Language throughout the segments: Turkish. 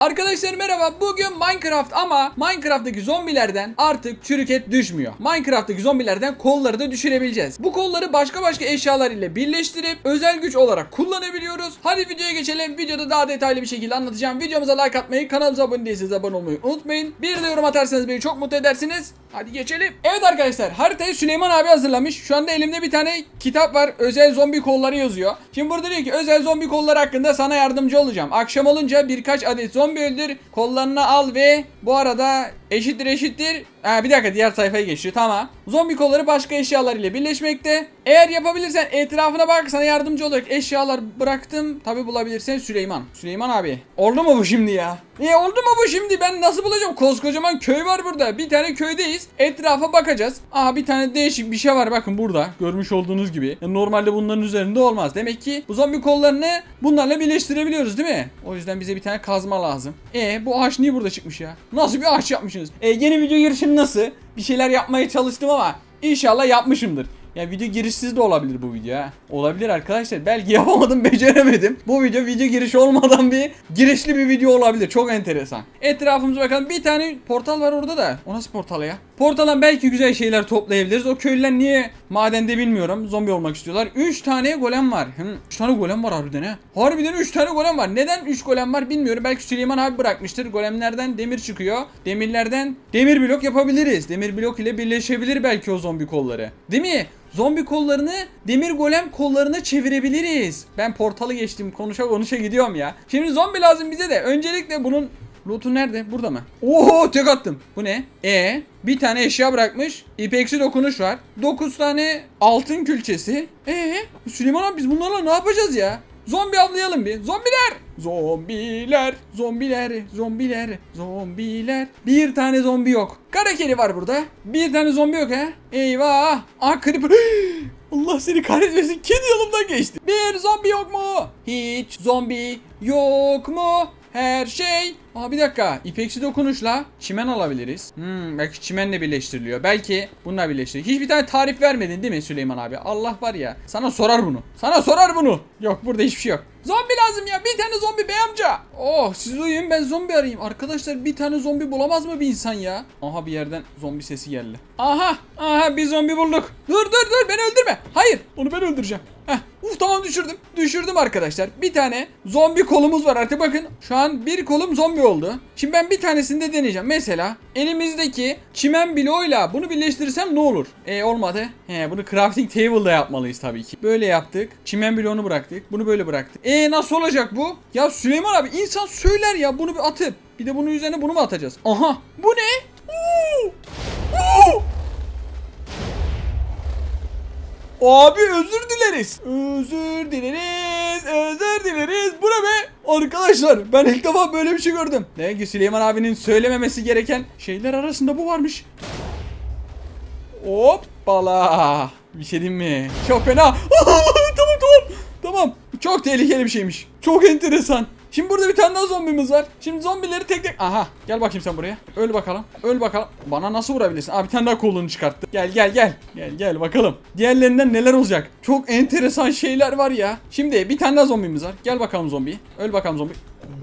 Arkadaşlar merhaba. Bugün Minecraft ama Minecraft'taki zombilerden artık çürük et düşmüyor. Minecraft'taki zombilerden kolları da düşürebileceğiz. Bu kolları başka başka eşyalar ile birleştirip özel güç olarak kullanabiliyoruz. Hadi videoya geçelim. Videoda daha detaylı bir şekilde anlatacağım. Videomuza like atmayı, kanalımıza abone değilseniz abone olmayı unutmayın. Bir de yorum atarsanız beni çok mutlu edersiniz. Hadi geçelim. Evet arkadaşlar haritayı Süleyman abi hazırlamış. Şu anda elimde bir tane kitap var. Özel zombi kolları yazıyor. Şimdi burada diyor ki özel zombi kolları hakkında sana yardımcı olacağım. Akşam olunca birkaç adet zombi öldür. Kollarını al ve bu arada eşittir eşittir. Ha, bir dakika diğer sayfaya geçiyor tamam. Zombi kolları başka eşyalar ile birleşmekte. Eğer yapabilirsen etrafına bak sana yardımcı olacak eşyalar bıraktım. Tabi bulabilirsen Süleyman. Süleyman abi. Oldu mu bu şimdi ya? E oldu mu bu şimdi? Ben nasıl bulacağım? Koskocaman köy var burada. Bir tane köydeyiz. Etrafa bakacağız. Aa bir tane değişik bir şey var bakın burada. Görmüş olduğunuz gibi. Ya normalde bunların üzerinde olmaz. Demek ki bu zombi kollarını bunlarla birleştirebiliyoruz değil mi? O yüzden bize bir tane kazma lazım. E bu ağaç niye burada çıkmış ya? Nasıl bir ağaç yapmışsınız? E yeni video girişim nasıl? Bir şeyler yapmaya çalıştım ama inşallah yapmışımdır. Ya video girişsiz de olabilir bu video ha. Olabilir arkadaşlar. Belki yapamadım, beceremedim. Bu video video giriş olmadan bir girişli bir video olabilir. Çok enteresan. Etrafımıza bakalım. Bir tane portal var orada da. O nasıl portal ya? Portaldan belki güzel şeyler toplayabiliriz. O köylüler niye madende bilmiyorum. Zombi olmak istiyorlar. 3 tane golem var. 3 tane golem var harbiden ha. Harbiden 3 tane golem var. Neden 3 golem var bilmiyorum. Belki Süleyman abi bırakmıştır. Golemlerden demir çıkıyor. Demirlerden demir blok yapabiliriz. Demir blok ile birleşebilir belki o zombi kolları. Değil mi? Zombi kollarını demir golem kollarına çevirebiliriz. Ben portalı geçtim konuşa konuşa gidiyorum ya. Şimdi zombi lazım bize de. Öncelikle bunun Loot'u nerede? Burada mı? Oho tek attım. Bu ne? E bir tane eşya bırakmış. İpeksi dokunuş var. 9 tane altın külçesi. E Süleyman abi biz bunlarla ne yapacağız ya? Zombi avlayalım bir. Zombiler! Zombiler, zombiler, zombiler, zombiler. Bir tane zombi yok. Kara kedi var burada. Bir tane zombi yok ha. Eyvah. Aa creeper. Allah seni kahretmesin. Kedi yanımdan geçti. Bir zombi yok mu? Hiç zombi yok mu? Her şey. Aa bir dakika. İpeksi dokunuşla çimen alabiliriz. Hmm, belki çimenle birleştiriliyor. Belki bununla birleştiriliyor. Hiçbir tane tarif vermedin değil mi Süleyman abi? Allah var ya. Sana sorar bunu. Sana sorar bunu. Yok burada hiçbir şey yok. Zombi lazım ya. Bir tane zombi bey amca. Oh siz uyuyun ben zombi arayayım. Arkadaşlar bir tane zombi bulamaz mı bir insan ya? Aha bir yerden zombi sesi geldi. Aha. Aha bir zombi bulduk. Dur dur dur beni öldürme. Hayır onu ben öldüreceğim. Heh. Uf tamam düşürdüm. Düşürdüm arkadaşlar. Bir tane zombi kolumuz var artık bakın. Şu an bir kolum zombi oldu. Şimdi ben bir tanesini de deneyeceğim. Mesela elimizdeki çimen bloğuyla bunu birleştirirsem ne olur? E olmadı. He bunu crafting table'da yapmalıyız tabii ki. Böyle yaptık. Çimen bloğunu bıraktık. Bunu böyle bıraktık. E nasıl olacak bu? Ya Süleyman abi insan söyler ya bunu bir atıp. Bir de bunun üzerine bunu mu atacağız? Aha. Bu ne? Oo! Abi özür dileriz. Özür dileriz. Özür dileriz. Bu ne be? Arkadaşlar ben ilk defa böyle bir şey gördüm. Demek ki Süleyman abinin söylememesi gereken şeyler arasında bu varmış. Hoppala. Bir şey diyeyim mi? Çok fena. tamam tamam. Tamam. Çok tehlikeli bir şeymiş. Çok enteresan. Şimdi burada bir tane daha zombimiz var. Şimdi zombileri tek tek... Aha gel bakayım sen buraya. Öl bakalım. Öl bakalım. Bana nasıl vurabilirsin? Aa bir tane daha kolunu çıkarttı. Gel gel gel. Gel gel bakalım. Diğerlerinden neler olacak? Çok enteresan şeyler var ya. Şimdi bir tane daha zombimiz var. Gel bakalım zombi. Öl bakalım zombi.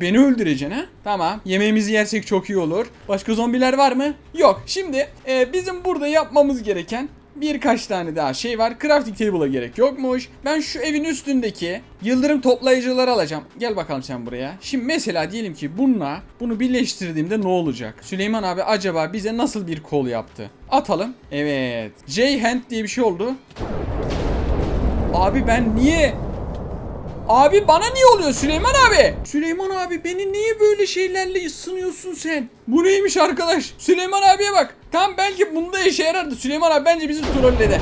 Beni öldüreceksin ha? Tamam. Yemeğimizi yersek çok iyi olur. Başka zombiler var mı? Yok. Şimdi e, bizim burada yapmamız gereken birkaç tane daha şey var. Crafting table'a gerek yokmuş. Ben şu evin üstündeki yıldırım toplayıcıları alacağım. Gel bakalım sen buraya. Şimdi mesela diyelim ki bununla bunu birleştirdiğimde ne olacak? Süleyman abi acaba bize nasıl bir kol yaptı? Atalım. Evet. J-Hand diye bir şey oldu. Abi ben niye Abi bana niye oluyor Süleyman abi? Süleyman abi beni niye böyle şeylerle ısınıyorsun sen? Bu neymiş arkadaş? Süleyman abiye bak. Tam belki bunda işe yarardı. Süleyman abi bence bizi trolledi.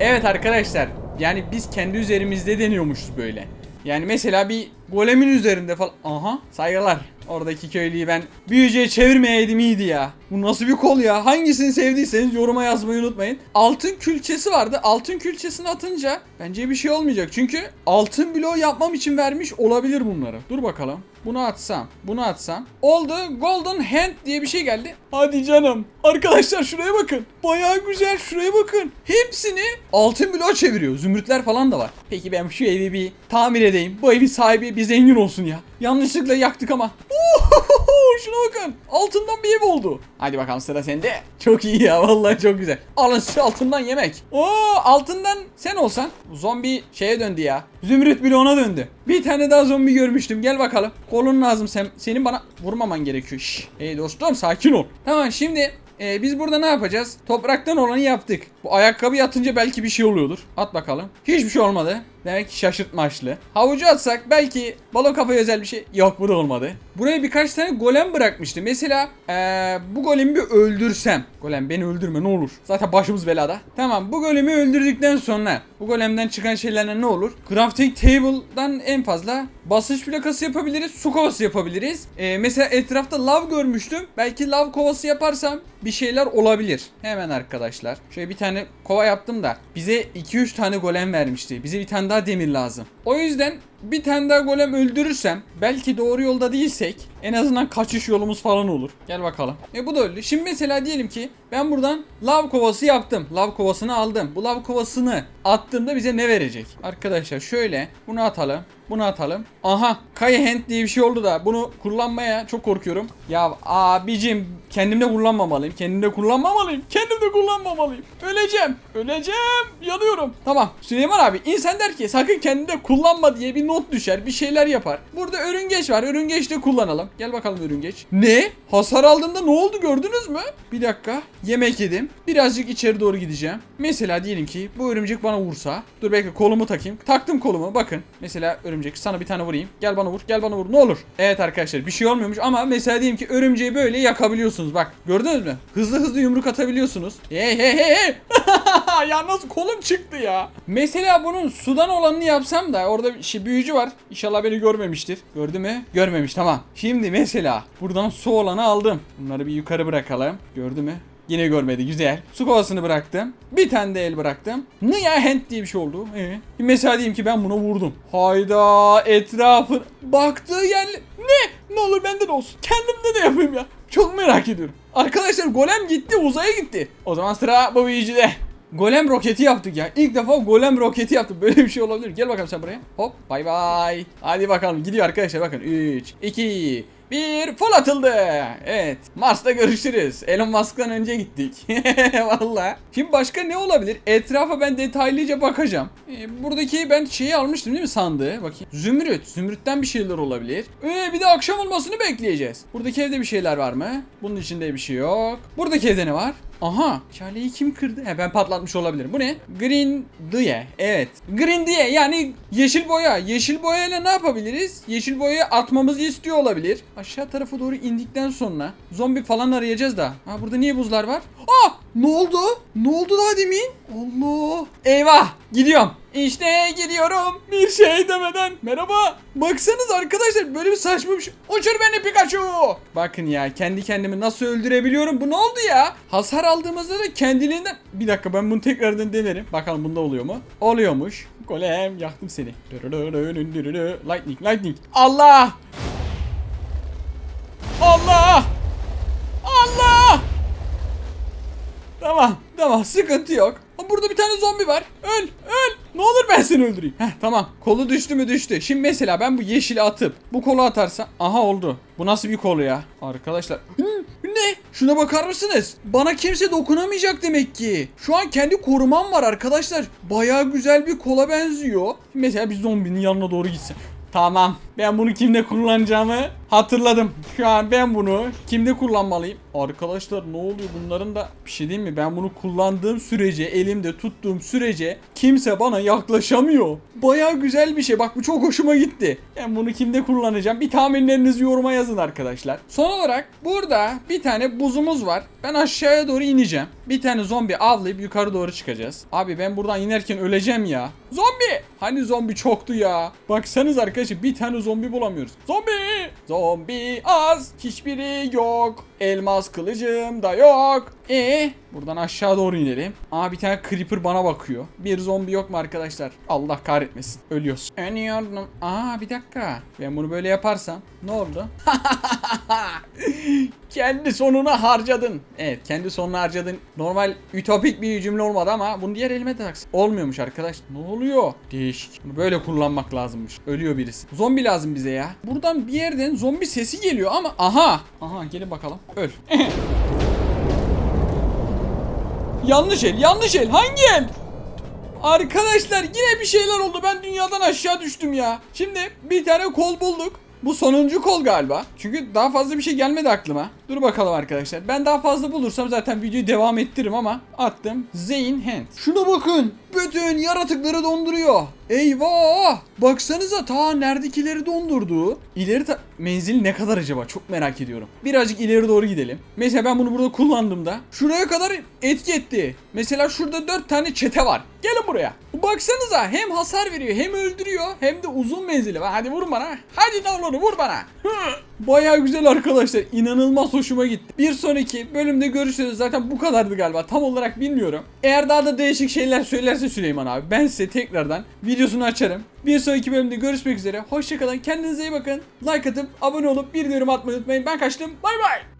Evet arkadaşlar. Yani biz kendi üzerimizde deniyormuşuz böyle. Yani mesela bir golemin üzerinde falan. Aha saygılar. Oradaki köylüyü ben büyücüye çevirmeyeydim iyiydi ya. Bu nasıl bir kol ya? Hangisini sevdiyseniz yoruma yazmayı unutmayın. Altın külçesi vardı. Altın külçesini atınca bence bir şey olmayacak. Çünkü altın bloğu yapmam için vermiş olabilir bunları. Dur bakalım. Bunu atsam, bunu atsam. Oldu. Golden Hand diye bir şey geldi. Hadi canım. Arkadaşlar şuraya bakın. Bayağı güzel. Şuraya bakın. Hepsini altın bloğa çeviriyor. Zümrütler falan da var. Peki ben şu evi bir tamir edeyim. Bu evin sahibi bir zengin olsun ya. Yanlışlıkla yaktık ama. Şuna bakın. Altından bir ev oldu. Hadi bakalım sıra sende. Çok iyi ya vallahi çok güzel. Alın size altından yemek. Oo altından sen olsan. Zombi şeye döndü ya. Zümrüt bile ona döndü. Bir tane daha zombi görmüştüm. Gel bakalım. Kolun lazım sen. Senin bana vurmaman gerekiyor. Şş. Hey dostum sakin ol. Tamam şimdi ee, biz burada ne yapacağız? Topraktan olanı yaptık. Bu ayakkabı atınca belki bir şey oluyordur. At bakalım. Hiçbir şey olmadı. Demek ki şaşırtmaçlı. Havucu atsak belki balon kafaya özel bir şey. Yok bu da olmadı. Buraya birkaç tane golem bırakmıştı. Mesela ee, bu golemi bir öldürsem. Golem beni öldürme ne olur. Zaten başımız belada. Tamam bu golemi öldürdükten sonra bu golemden çıkan şeylerle ne olur? Crafting table'dan en fazla basınç plakası yapabiliriz. Su kovası yapabiliriz. Ee, mesela etrafta lav görmüştüm. Belki lav kovası yaparsam bir şeyler olabilir. Hemen arkadaşlar. Şöyle bir tane kova yaptım da bize 2-3 tane golem vermişti. Bize bir tane daha demir lazım. O yüzden bir tane daha golem öldürürsem belki doğru yolda değilsek en azından kaçış yolumuz falan olur. Gel bakalım. E bu da öldü. Şimdi mesela diyelim ki ben buradan lav kovası yaptım. Lav kovasını aldım. Bu lav kovasını attığımda bize ne verecek? Arkadaşlar şöyle bunu atalım. Bunu atalım. Aha Kaya Hand diye bir şey oldu da bunu kullanmaya çok korkuyorum. Ya abicim kendimde kullanmamalıyım. Kendimde kullanmamalıyım. Kendimde kullanmamalıyım. Öleceğim. Öleceğim. Yanıyorum. Tamam. Süleyman abi insan der ki sakın kendinde kullanma diye bir not düşer. Bir şeyler yapar. Burada örüngeç var. Örüngeç de kullanalım. Gel bakalım örüngeç. Ne? Hasar aldığımda ne oldu gördünüz mü? Bir dakika. Yemek yedim. Birazcık içeri doğru gideceğim. Mesela diyelim ki bu örümcek bana vursa. Dur bekle kolumu takayım. Taktım kolumu. Bakın. Mesela örümcek sana bir tane vurayım. Gel bana vur. Gel bana vur. Ne olur. Evet arkadaşlar bir şey olmuyormuş ama mesela diyelim ki örümceği böyle yakabiliyorsunuz. Bak gördünüz mü? Hızlı hızlı yumruk atabiliyorsunuz. Hey hey hey hey. ya nasıl kolum çıktı ya. Mesela bunun sudan olanını yapsam da orada şey büyücü var. İnşallah beni görmemiştir. Gördü mü? Görmemiş tamam. Şimdi mesela buradan su olanı aldım. Bunları bir yukarı bırakalım. Gördü mü? Yine görmedi güzel. Su kovasını bıraktım. Bir tane de el bıraktım. Ne ya hand diye bir şey oldu. Ee, mesela diyeyim ki ben buna vurdum. Hayda etrafı baktığı yer ne? Ne olur bende de olsun. Kendimde de yapayım ya. Çok merak ediyorum. Arkadaşlar golem gitti uzaya gitti. O zaman sıra bu büyücüde. Golem roketi yaptık ya. İlk defa golem roketi yaptık. Böyle bir şey olabilir. Gel bakalım sen buraya. Hop bay bay. Hadi bakalım gidiyor arkadaşlar bakın. 3, 2, bir fol atıldı. Evet. Mars'ta görüşürüz. Elon Musk'tan önce gittik. Valla. Şimdi başka ne olabilir? Etrafa ben detaylıca bakacağım. Ee, buradaki ben şeyi almıştım değil mi sandığı? Bakayım. Zümrüt. Zümrütten bir şeyler olabilir. Ee, bir de akşam olmasını bekleyeceğiz. Buradaki evde bir şeyler var mı? Bunun içinde bir şey yok. Buradaki evde ne var? Aha. Şaleyi kim kırdı? He ben patlatmış olabilirim. Bu ne? Green diye. Evet. Green diye yani yeşil boya. Yeşil boyayla ne yapabiliriz? Yeşil boyayı atmamızı istiyor olabilir. Aşağı tarafa doğru indikten sonra zombi falan arayacağız da. Ha burada niye buzlar var? Aa! Ne oldu? Ne oldu daha demin? Allah! Eyvah! Gidiyorum. İşte gidiyorum. Bir şey demeden. Merhaba. Baksanız arkadaşlar böyle bir saçma bir şey. Uçur beni Pikachu. Bakın ya kendi kendimi nasıl öldürebiliyorum. Bu ne oldu ya? Hasar aldığımızda da kendiliğinden... Bir dakika ben bunu tekrardan denerim. Bakalım bunda oluyor mu? Oluyormuş. Golem yaktım seni. Lightning lightning. Allah! Allah! Allah! Tamam, tamam sıkıntı yok. Burada bir tane zombi var. Öl, öl. Ne olur ben seni öldüreyim. Heh tamam. Kolu düştü mü düştü. Şimdi mesela ben bu yeşili atıp bu kolu atarsam. Aha oldu. Bu nasıl bir kolu ya? Arkadaşlar. Ne? Şuna bakar mısınız? Bana kimse dokunamayacak demek ki. Şu an kendi korumam var arkadaşlar. Baya güzel bir kola benziyor. Mesela bir zombinin yanına doğru gitsem. Tamam. Ben bunu kimde kullanacağımı hatırladım. Şu an ben bunu kimde kullanmalıyım? Arkadaşlar ne oluyor bunların da bir şey diyeyim mi? Ben bunu kullandığım sürece, elimde tuttuğum sürece kimse bana yaklaşamıyor. Baya güzel bir şey. Bak bu çok hoşuma gitti. Ben bunu kimde kullanacağım? Bir tahminlerinizi yoruma yazın arkadaşlar. Son olarak burada bir tane buzumuz var. Ben aşağıya doğru ineceğim. Bir tane zombi avlayıp yukarı doğru çıkacağız. Abi ben buradan inerken öleceğim ya. Zombi! Hani zombi çoktu ya. Baksanız arkadaşlar bir tane zombi bulamıyoruz. Zombi! Zombi az. Hiçbiri yok. Elmas kılıcım da yok. E buradan aşağı doğru inelim. Aa bir tane creeper bana bakıyor. Bir zombi yok mu arkadaşlar? Allah kahretmesin. Ölüyoruz. Ölüyordum. Aa bir dakika. Ben bunu böyle yaparsam ne oldu? Kendi sonuna harcadın. Evet kendi sonuna harcadın. Normal ütopik bir cümle olmadı ama bunu diğer elime taksın. Olmuyormuş arkadaş. Ne oluyor? Değişik. Bunu böyle kullanmak lazımmış. Ölüyor birisi. Zombi lazım bize ya. Buradan bir yerden zombi sesi geliyor ama aha. Aha gelin bakalım. Öl. yanlış el yanlış el. Hangi el? Arkadaşlar yine bir şeyler oldu. Ben dünyadan aşağı düştüm ya. Şimdi bir tane kol bulduk. Bu sonuncu kol galiba. Çünkü daha fazla bir şey gelmedi aklıma. Dur bakalım arkadaşlar. Ben daha fazla bulursam zaten videoyu devam ettiririm ama attım. Zeyn Hand. Şuna bakın. Bütün yaratıkları donduruyor. Eyvah! Baksanıza ta neredekileri dondurdu. İleri ta- menzil ne kadar acaba? Çok merak ediyorum. Birazcık ileri doğru gidelim. Mesela ben bunu burada kullandığımda şuraya kadar etki etti. Mesela şurada 4 tane çete var. Gelin buraya. Baksanıza hem hasar veriyor hem öldürüyor hem de uzun menzili var. Hadi vurun bana. Hadi davranı vur bana. Baya güzel arkadaşlar. İnanılmaz hoşuma gitti. Bir sonraki bölümde görüşürüz. Zaten bu kadardı galiba. Tam olarak bilmiyorum. Eğer daha da değişik şeyler söylerse Süleyman abi ben size tekrardan videosunu açarım. Bir sonraki bölümde görüşmek üzere. Hoşçakalın. Kendinize iyi bakın. Like atıp abone olup bir yorum atmayı unutmayın. Ben kaçtım. Bay bay.